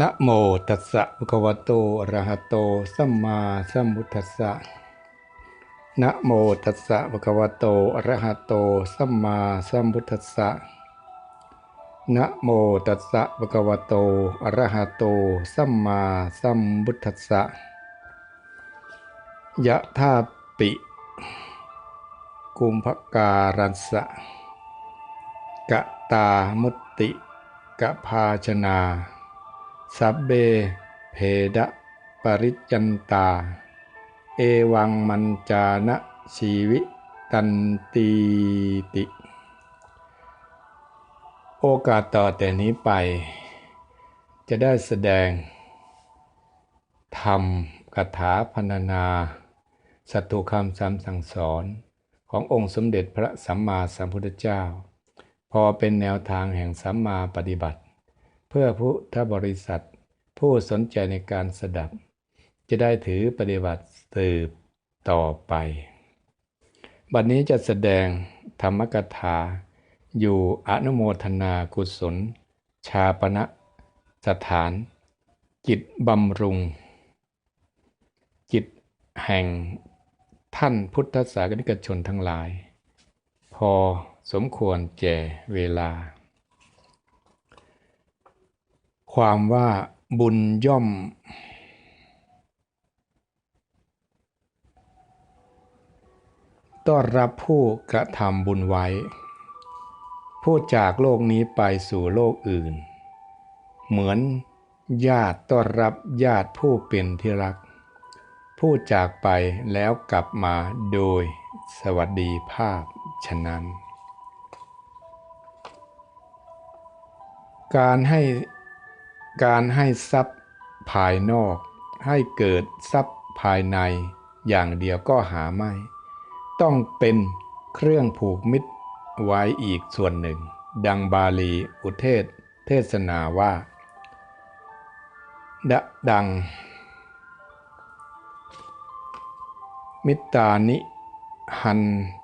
นะโมตัสสะภะคะวะโตอะระหะโตสัมมาสัมพุทธัสสะนะโมตัสสะภะคะวะโตอะระหะโตสัมมาสัมพุทธัสสะนะโมตัสสะภะคะวะโตอะระหะโตสัมมาสัมพุทธัสสะยะธาปิ กุมภการัสสะกะตามุตติกะภาชนา สัพเบเพดะปริจันตา เอวังมันจานะชีวิตันตีติ โอกาสต่อแต่นี้ไป จะได้แสดงธรรมคาถาพรรณนา สัตตุคำสามสั่งสอนขององค์สมเด็จพระสัมมาสัมพุทธเจ้า พอเป็นแนวทางแห่งสัมมาปฏิบัติ พื่อพุทธบริษัท ผู้สนใจในการสดับ จะได้ถือปฏิบัติสืบต่อไป บัดนี้จะแสดงธรรมกถา อยู่อนุโมทนากุศล ชาปณะสถาน จิตบำรุง จิตแห่งท่านพุทธศาสนิกชนทั้งหลาย พอสมควรแก่เวลา ความว่าบุญย่อม ต้อนรับผู้กระทำบุญไว้ ผู้จากโลกนี้ไปสู่โลกอื่น เหมือนญาติต้อนรับญาติผู้เป็นที่รัก ผู้จากไปแล้วกลับมาโดยสวัสดีภาพฉะนั้น การให้ การให้ทรัพย์ภายนอก ให้เกิดทรัพย์ภายในอย่างเดียวก็หาไม่ ต้องเป็นเครื่องผูกมิตรไว้อีกส่วนหนึ่ง ดังบาลีอุเทศเทศนาว่า ดดัง มิตานิหัน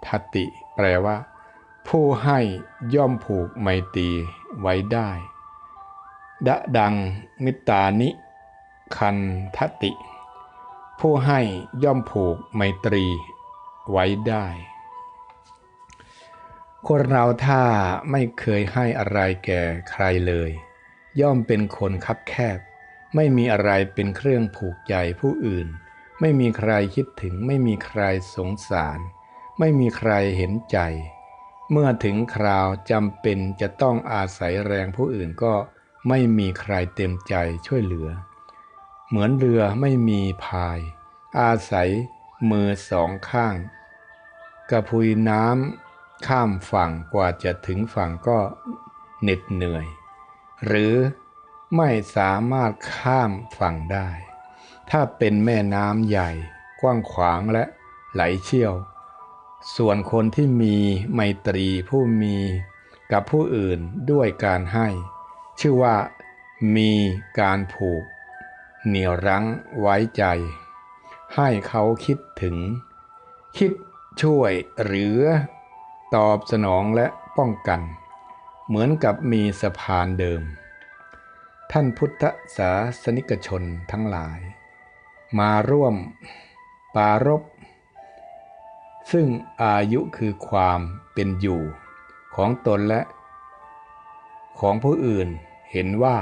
ทติ แปลว่า ผู้ให้ย่อมผูกไมตรีไว้ได้ ดะดังมิตานิ คันทติ ผู้ให้ย่อมผูกไมตรีไว้ได้ คนเราถ้าไม่เคยให้อะไรแก่ใครเลย ย่อมเป็นคนคับแคบ ไม่มีอะไรเป็นเครื่องผูกใจผู้อื่น ไม่มีใครคิดถึง ไม่มีใครสงสาร ไม่มีใครเห็นใจ เมื่อถึงคราวจำเป็นจะต้องอาศัยแรงผู้อื่นก็ ไม่มีใครเต็มใจช่วยเหลือ เหมือนเรือไม่มีพาย อาศัยมือสองข้าง กระพุยน้ำข้ามฝั่งกว่าจะถึงฝั่งก็เหน็ดเหนื่อย หรือไม่สามารถข้ามฝั่งได้ ถ้าเป็นแม่น้ำใหญ่ กว้างขวางและไหลเชี่ยว ส่วนคนที่มีไมตรีผู้มีกับผู้อื่นด้วยการให้ ชื่อว่ามีการผูก เหนี่ยวรั้งไว้ใจ ให้เขาคิดถึง คิดช่วยหรือตอบสนองและป้องกัน เหมือนกับมีสะพานเดิม ท่านพุทธศาสนิกชนทั้งหลาย มาร่วมปารบซึ่งอายุคือความเป็นอยู่ของตนและ ของผู้อื่นเห็นว่า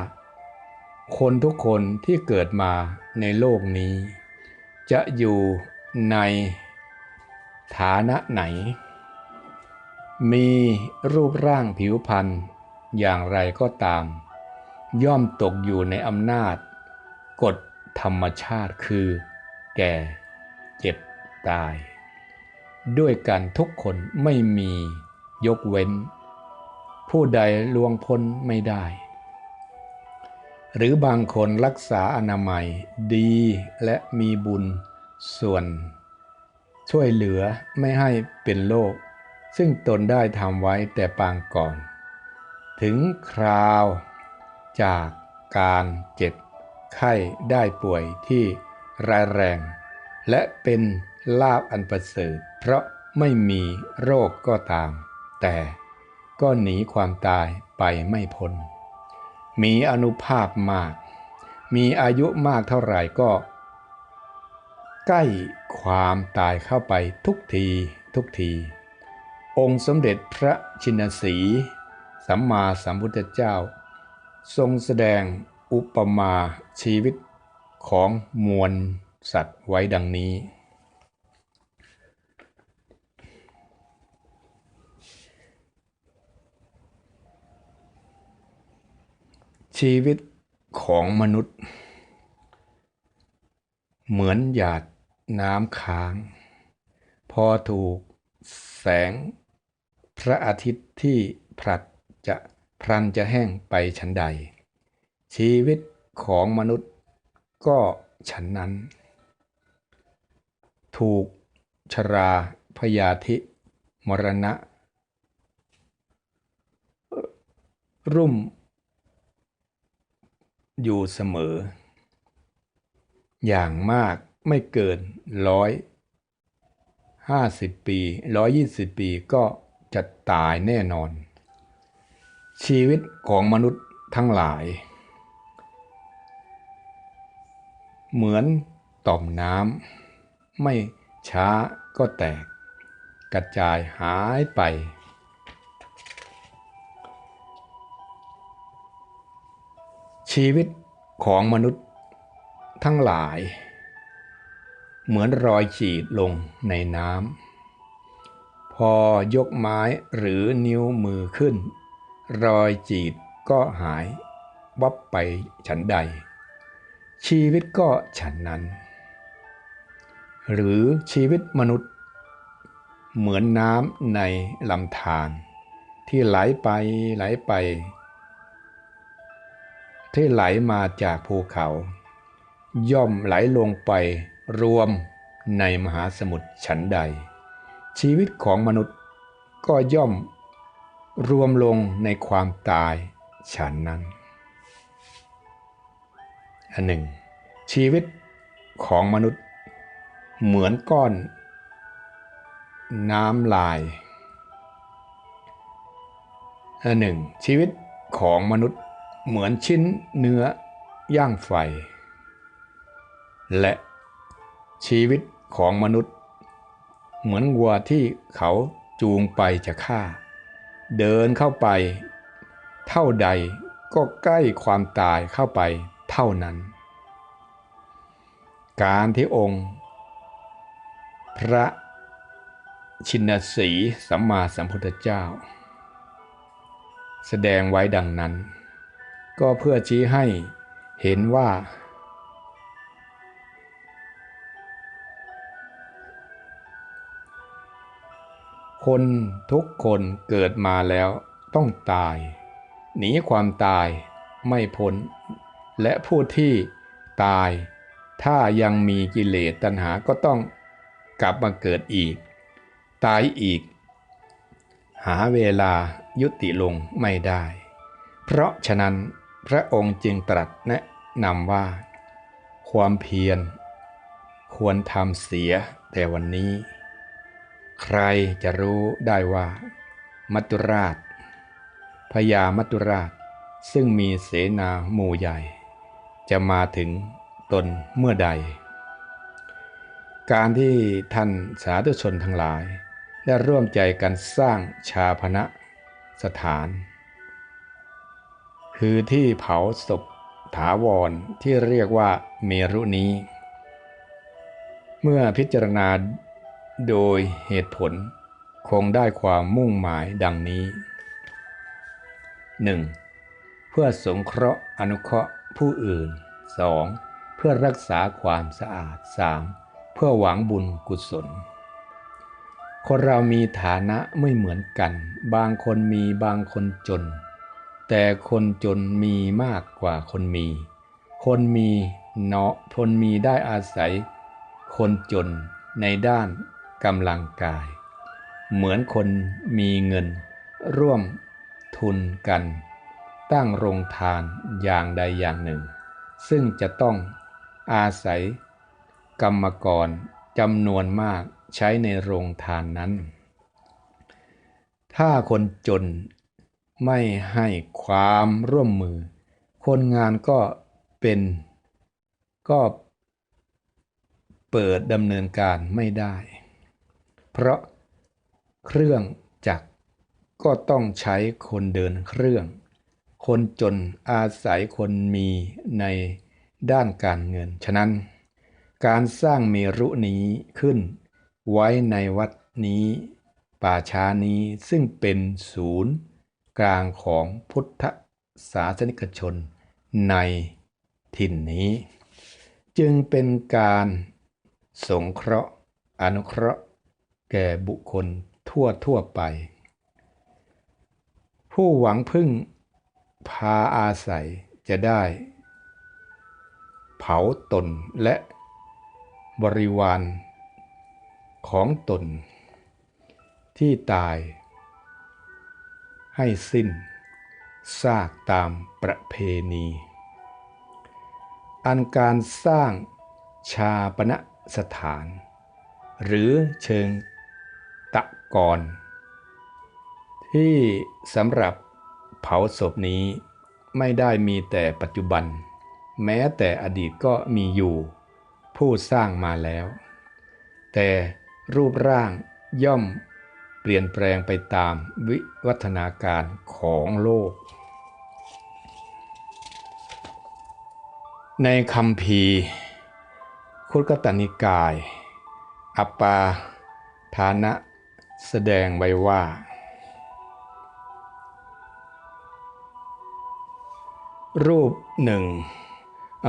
คนทุกคนที่เกิดมาในโลกนี้ จะอยู่ในฐานะไหน มีรูปร่างผิวพรรณอย่างไรก็ตาม ย่อมตกอยู่ในอำนาจ กฎธรรมชาติคือ แก่ เจ็บตาย ด้วยกันทุกคนไม่มียกเว้น ผู้ใดลวงพ้นไม่ได้ หรือบางคนรักษาอนามัยดีและมีบุญส่วน ช่วยเหลือไม่ให้เป็นโรคซึ่งตนได้ทำไว้แต่ปางก่อน ถึงคราวจากการเจ็บไข้ได้ป่วยที่ร้ายแรง และเป็นลาบอันประเสริฐเพราะไม่มีโรคก็ตาม แต่ ก็หนีความตายไปไม่พ้น มีอนุภาพมาก มีอายุมากเท่าไหร่ก็ ใกล้ความตายเข้าไปทุกทีทุกที องค์สมเด็จพระชินสี สัมมาสัมพุทธเจ้า ทรงแสดงอุปมาชีวิตของมวลสัตว์ไว้ดังนี้ ชีวิตของมนุษย์ เหมือนหยาดน้ำค้าง พอถูกแสงพระอาทิตย์ที่ผลัดจะพลันจะแห้งไปฉันใด ชีวิตของมนุษย์ก็ฉันนั้น ถูกชราพยาธิมรณะ รุ่ม อยู่เสมอ อย่างมากไม่เกินร้อยห้าสิบปีร้อยยี่สิบปีก็จะตายแน่นอน ชีวิตของมนุษย์ทั้งหลาย เหมือนต่อมน้ำไม่ช้าก็แตก กระจายหายไป ชีวิตของมนุษย์ทั้งหลาย เหมือนรอยขีดลงในน้ำพอยกไม้หรือนิ้วมือขึ้น รอยจีดก็หายวับไปฉันใด ชีวิตก็ฉันนั้น หรือชีวิตมนุษย์ เหมือนน้ำในลำธารที่ไหลไปไหลไป ที่ไหลมาจากภูเขา ย่อมไหลลงไปรวมในมหาสมุทรฉันใด ชีวิตของมนุษย์ก็ย่อมรวมลงในความตายฉันนั้น อันหนึ่ง ชีวิตของมนุษย์เหมือนก้อน น้ำลายอันหนึ่ง ชีวิตของมนุษย์ เหมือนชิ้นเนื้อย่างไฟ และชีวิตของมนุษย์ เหมือนวัวที่เขาจูงไปจะฆ่า เดินเข้าไป เท่าใดก็ใกล้ความตายเข้าไปเท่านั้น การที่องค์ พระชินสีสัมมาสัมพุทธเจ้า แสดงไว้ดังนั้น ก็เพื่อชี้ให้เห็นว่า คนทุกคนเกิดมาแล้วต้องตาย หนีความตายไม่พ้น และผู้ที่ตายถ้ายังมีกิเลสตัณหาก็ต้องกลับมาเกิดอีก ตายอีก หาเวลายุติลงไม่ได้ เพราะฉะนั้น พระองค์จึงตรัสแนะนำว่า ความเพียร ควรทำเสียแต่วันนี้ ใครจะรู้ได้ว่า มัตุราชพญามัตตุราชซึ่งมีเสนาหมู่ใหญ่ จะมาถึงตนเมื่อใด การที่ท่านสาธุชนทั้งหลาย ได้ร่วมใจกันสร้างชาพนะสถาน คือที่เผาศพถาวรที่เรียกว่าเมรุนี้ เมื่อพิจารณาโดยเหตุผลคงได้ความมุ่งหมายดังนี้ 1. เพื่อสงเคราะห์อนุเคราะห์ผู้อื่น 2. เพื่อรักษาความสะอาด 3. เพื่อหวังบุญกุศล คนเรามีฐานะไม่เหมือนกัน บางคนมีบางคนจน แต่คนจนมีมากกว่าคนมี คนมีเนาะคนมีได้อาศัย คนจนในด้านกำลังกาย เหมือนคนมีเงิน ร่วมทุนกัน ตั้งโรงทานอย่างใดอย่างหนึ่ง ซึ่งจะต้องอาศัย กรรมกรจำนวนมากใช้ในโรงทานนั้น ถ้าคนจน ไม่ให้ความร่วมมือ คนงานก็เป็น ก็เปิดดำเนินการไม่ได้ เพราะเครื่องจักรก็ต้องใช้คนเดินเครื่อง คนจนอาศัยคนมีในด้านการเงิน ฉะนั้น การสร้างเมรุนี้ขึ้น ไว้ในวัดนี้ ป่าช้านี้ซึ่งเป็นศูนย์ กลางของพุทธศาสนิกชนในถิ่นนี้ จึงเป็นการสงเคราะห์อนุเคราะห์ แก่บุคคลทั่วทั่วไป ผู้หวังพึ่งพาอาศัยจะได้ เผาตนและบริวารของตนที่ตาย ให้สิ้นซากตามประเพณี อันการสร้างชาปณสถาน หรือเชิงตะกอนที่สำหรับเผาศพนี้ไม่ได้มีแต่ปัจจุบัน แม้แต่อดีตก็มีอยู่ ผู้สร้างมาแล้ว แต่รูปร่างย่อม เปลี่ยนแปลงไปตามวิวัฒนาการของโลก ในคำพีคุตกตนิกาย อปปาฐานะแสดงไว้ว่า รูปหนึ่ง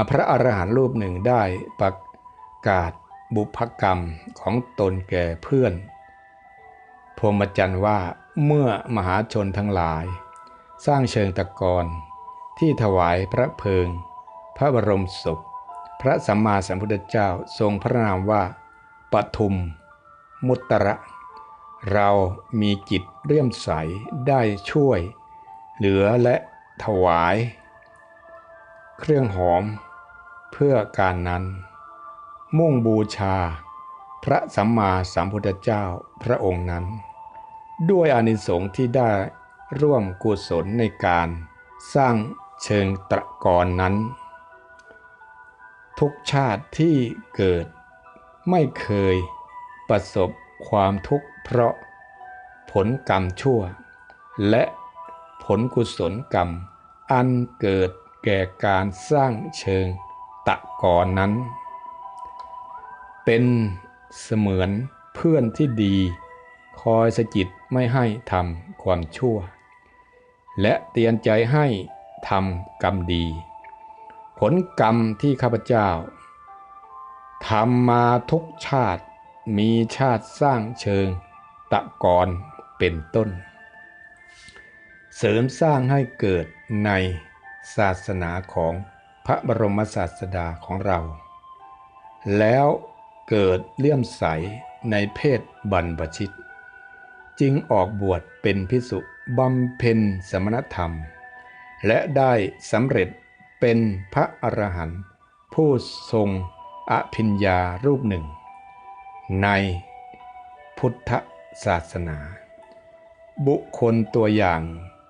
พระอรหันต์รูปหนึ่งได้ประกาศบุพกรรมของตนแก่เพื่อน พรหมจรรย์ว่าเมื่อมหาชนทั้งหลาย สร้างเชิงตะกอนที่ถวายพระเพลิง พระบรมศพ พระสัมมาสัมพุทธเจ้าทรงพระนามว่าปทุม มุตระ เรามีจิตเรื่อมใสได้ช่วย เหลือและถวาย เครื่องหอม เพื่อการนั้น มุ่งบูชา พระสัมมาสัมพุทธเจ้าพระองค์นั้น ด้วยอานิสงส์ที่ได้ร่วมกุศลในการสร้างเชิงตะกอนนั้น ทุกชาติที่เกิดไม่เคยประสบความทุกข์เพราะผลกรรมชั่ว และผลกุศลกรรม อันเกิดแก่การสร้างเชิงตะกอนนั้น เป็นเสมือนเพื่อนที่ดี คอยสกิดไม่ให้ทำความชั่ว และเตือนใจให้ทำกรรมดี ผลกรรมที่ข้าพเจ้าทำมาทุกชาติมีชาติสร้างเชิงตะกอนเป็นต้น เสริมสร้างให้เกิดในศาสนาของพระบรมศาสดาของเรา แล้วเกิดเลื่อมใสในเพศบรรพชิต จึงออกบวชเป็นพิสุบำเพ็ญสมณธรรม และได้สำเร็จเป็นพระอรหันต์ผู้ทรงอภิญญารูปหนึ่ง ในพุทธศาสนา บุคคลตัวอย่าง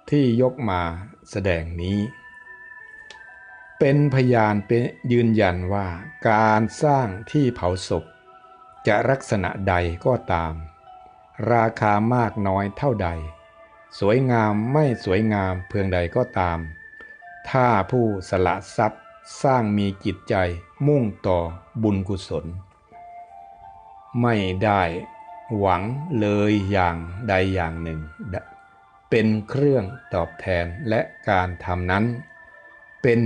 ที่ยกมาแสดงนี้ เป็นพยานเป็นยืนยันว่าการสร้างที่เผาศพ จะลักษณะใดก็ตาม ราคามากน้อยเท่าใด สวยงามไม่สวยงามเพียงใดก็ตาม ถ้าผู้สละทรัพย์สร้างมีจิตใจมุ่งต่อบุญกุศล ไม่ได้หวังเลยอย่างใดอย่างหนึ่ง เป็นเครื่องตอบแทนและการทำนั้น เป็น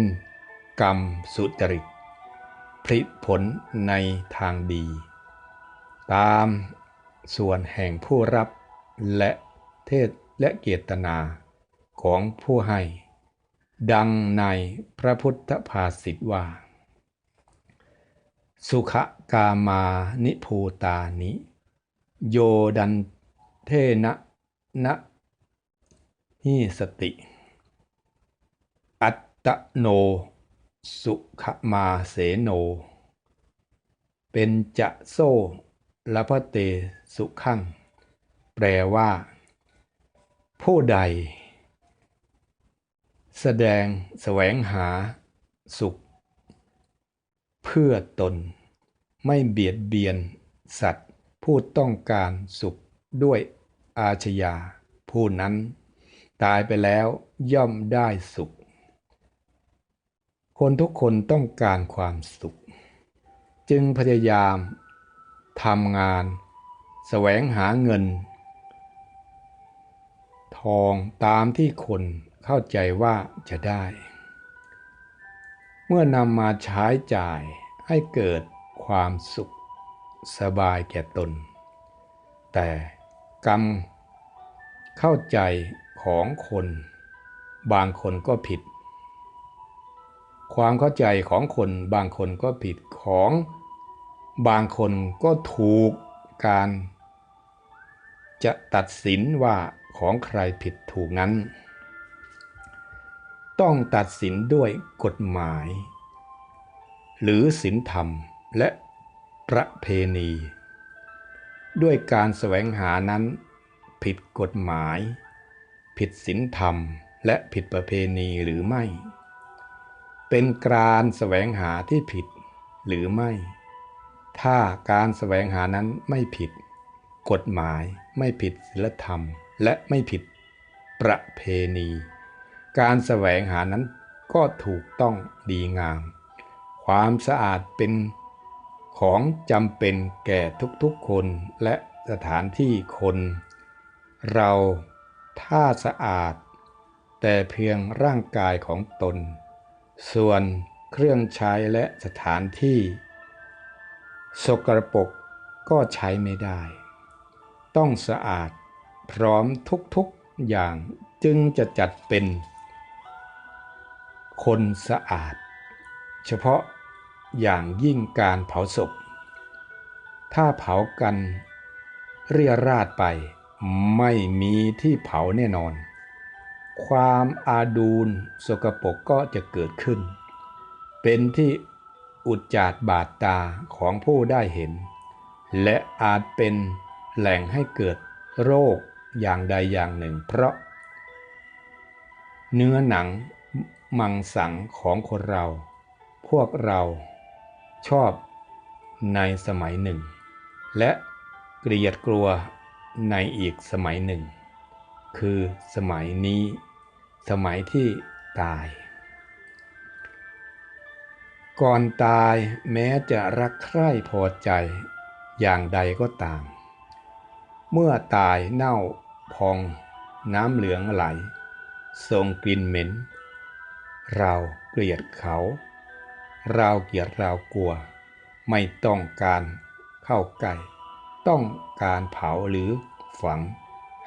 กรรมสุจริตผลิผลในทางดี ตาม ส่วนแห่งผู้รับและเทศและเกียรตนาของผู้ให้ ดังในพระพุทธภาษิตว่า สุขกามานิภูตานิ โยดันเทนะนะหิสติ อัตตโน สุขมาเสโน เป็นจะโซ ละพะเตสุขัง แปลว่า ผู้ใด แสดงแสวงหา สุข เพื่อตน ไม่เบียดเบียน สัตว์ผู้ต้องการสุขด้วยอาชญา ผู้นั้น ตายไปแล้วย่อมได้สุข คนทุกคนต้องการความสุข จึงพยายาม ทำงานแสวงหาเงิน ทองตามที่คนเข้าใจว่าจะได้ เมื่อนำมาใช้จ่ายให้เกิดความสุขสบายแก่ตน แต่กรรมเข้าใจของคน บางคนก็ผิด ความเข้าใจของคนบางคนก็ผิดของ บางคนก็ถูกการ จะตัดสินว่าของใครผิดถูกนั้น ต้องตัดสินด้วยกฎหมาย หรือศีลธรรมและประเพณี ด้วยการแสวงหานั้น ผิดกฎหมาย ผิดศีลธรรม และผิดประเพณีหรือไม่ เป็นการแสวงหาที่ผิดหรือไม่ ถ้าการแสวงหานั้นไม่ผิด กฎหมายไม่ผิดศีลธรรม และไม่ผิดประเพณี การแสวงหานั้นก็ถูกต้องดีงาม ความสะอาดเป็นของจำเป็นแก่ทุกๆคนและสถานที่คน เราถ้าสะอาด แต่เพียงร่างกายของตน ส่วนเครื่องใช้และสถานที่ สกรปรกก็ใช้ไม่ได้ ต้องสะอาดพร้อมทุกๆอย่างจึงจะจัดเป็น คนสะอาด เฉพาะอย่างยิ่งการเผาศพ ถ้าเผากันเรียราดไปไม่มีที่เผาแน่นอน ความอาดูลสกปรกก็จะเกิดขึ้น เป็นที่ อุจจาดบาดตาของผู้ได้เห็น และอาจเป็นแหล่งให้เกิดโรคอย่างใดอย่างหนึ่ง เพราะ เนื้อหนังมังสังของคนเรา พวกเราชอบในสมัยหนึ่ง และเกลียดกลัวในอีกสมัยหนึ่ง คือสมัยนี้ สมัยที่ตาย ก่อนตายแม้จะรักใคร่พอใจอย่างใดก็ตาม เมื่อตายเน่าพองน้ำเหลืองไหลส่งกลิ่นเหม็น เราเกลียดเขา เราเกลียดเรากลัว ไม่ต้องการเข้าใกล้ต้องการเผาหรือฝัง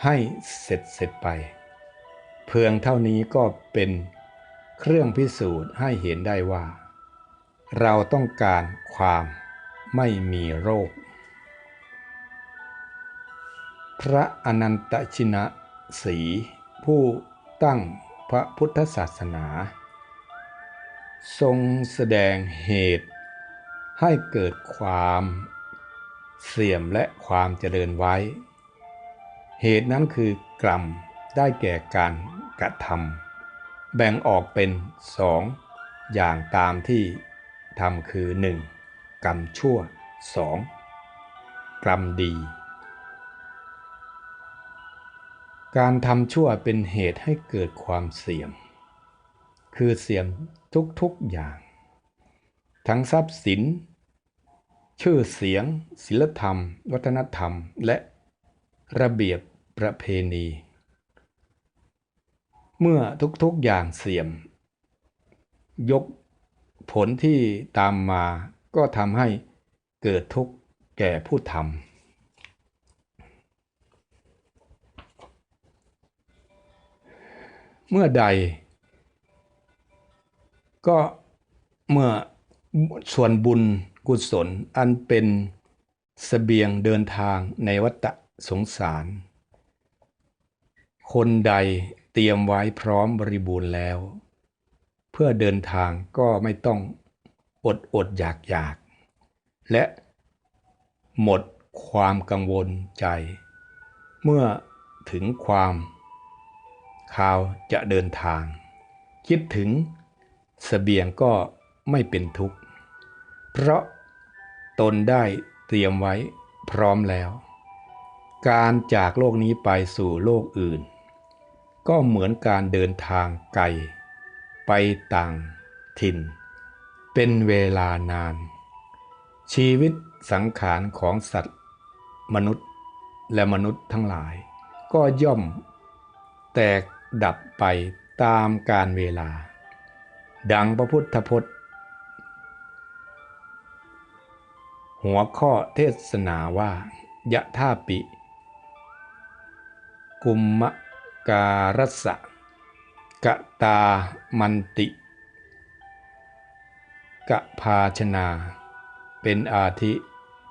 ให้เสร็จเสร็จไป เพียงเท่านี้ก็เป็นเครื่องพิสูจน์ให้เห็นได้ว่า เราต้องการความไม่มีโรค พระอนันตชินะสี ผู้ตั้งพระพุทธศาสนา ทรงแสดงเหตุ ให้เกิดความเสื่อมและความเจริญไว้ เหตุนั้นคือกรรมได้แก่การกระทำแบ่งออกเป็นสองอย่างตามที่ ทำคือ 1. กรรมชั่ว 2. กรรมดี การทำชั่วเป็นเหตุให้เกิดความเสี่ยม คือเสี่ยมทุกๆอย่าง ทั้งทรัพย์สิน ชื่อเสียง ศิลธรรม วัฒนธรรม และระเบียบประเพณี เมื่อทุกๆอย่างเสี่ยม ยก ผลที่ตามมาก็ทำให้เกิดทุกข์แก่ผู้ทำเมื่อใด ก็เมื่อส่วนบุญกุศลอันเป็นสเสบียงเดินทางในวัฏสงสาร คนใดเตรียมไว้พร้อมบริบูรณ์แล้ว พื่อเดินทางก็ไม่ต้องอดอดอยากอยาก และหมดความกังวลใจ เมื่อถึงความข่าวจะเดินทาง คิดถึงสเสบียงก็ไม่เป็นทุกข์ เพเพราะตนได้เตรียมไว้พร้อมแล้ว การจากโลกนี้ไปสู่โลกอื่น ก็เหมือนการเดินทางไกล ไปต่างถิ่น เป็นเวลานาน ชีวิตสังขารของสัตว์ มนุษย์และมนุษย์ทั้งหลาย ก็ย่อมแตกดับไปตามกาลเวลา ดังพระพุทธพจน์ หัวข้อเทศนาว่ายะท่าปิ กุมมะการสะ กะตามันติ กะภาชนา เป็นอาทิ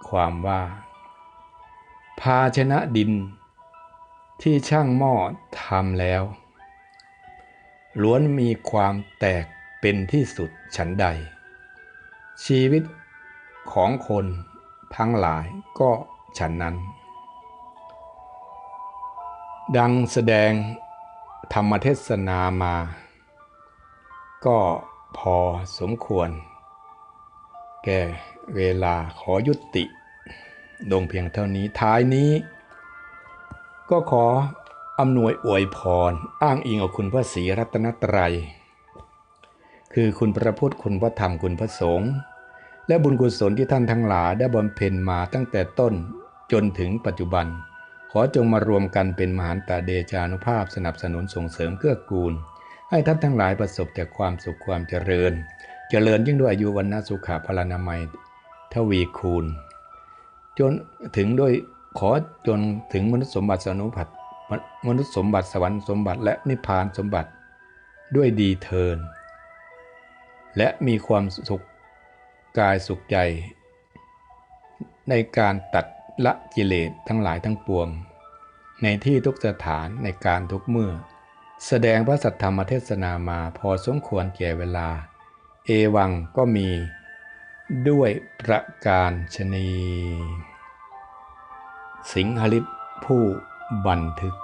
ความว่า ภาชนะดิน ที่ช่างหม้อทำแล้ว ล้วนมีความแตกเป็นที่สุดฉันใด ชีวิตของคนทั้งหลายก็ฉันนั้น ดังแสดง ธรรมเทศนามา ก็พอสมควร แก่เวลาขอยุติลงเพียงเท่านี้ท้ายนี้ ก็ขออำนวยอวยพร อ้างอิงเอาคุณพระศรีรัตนตรัย คือคุณพระพุทธคุณพระธรรมคุณพระสงฆ์และบุญกุศลที่ท่านทั้งหลายได้บำเพ็ญมาตั้งแต่ต้นจนถึงปัจจุบัน ขอจงมารวมกันเป็นมหันตาเดชานุภาพสนับสนุนส่งเสริมเกื้อกูล ให้ท่านทั้งหลายประสบแต่ความสุขความเจริญ เจริญยิ่งด้วยอายุวันนาสุขะพลานามัยทวีคูณ จนถึงด้วยขอจนถึงมนุษย์สมบัติสนุผัดมนุษย์สมบัติสวรรค์สมบัติและนิพพานสมบัติด้วยดีเทิน และมีความสุขกายสุขใจ ในการตัด ละกิเลสทั้งหลายทั้งปวง ในที่ทุกสถานในการทุกเมื่อ แสดงพระสัทธรรมเทศนามาพอสมควรแก่เวลา เอวังก็มี ด้วยประการชนี สิงหลิตผู้บันทึก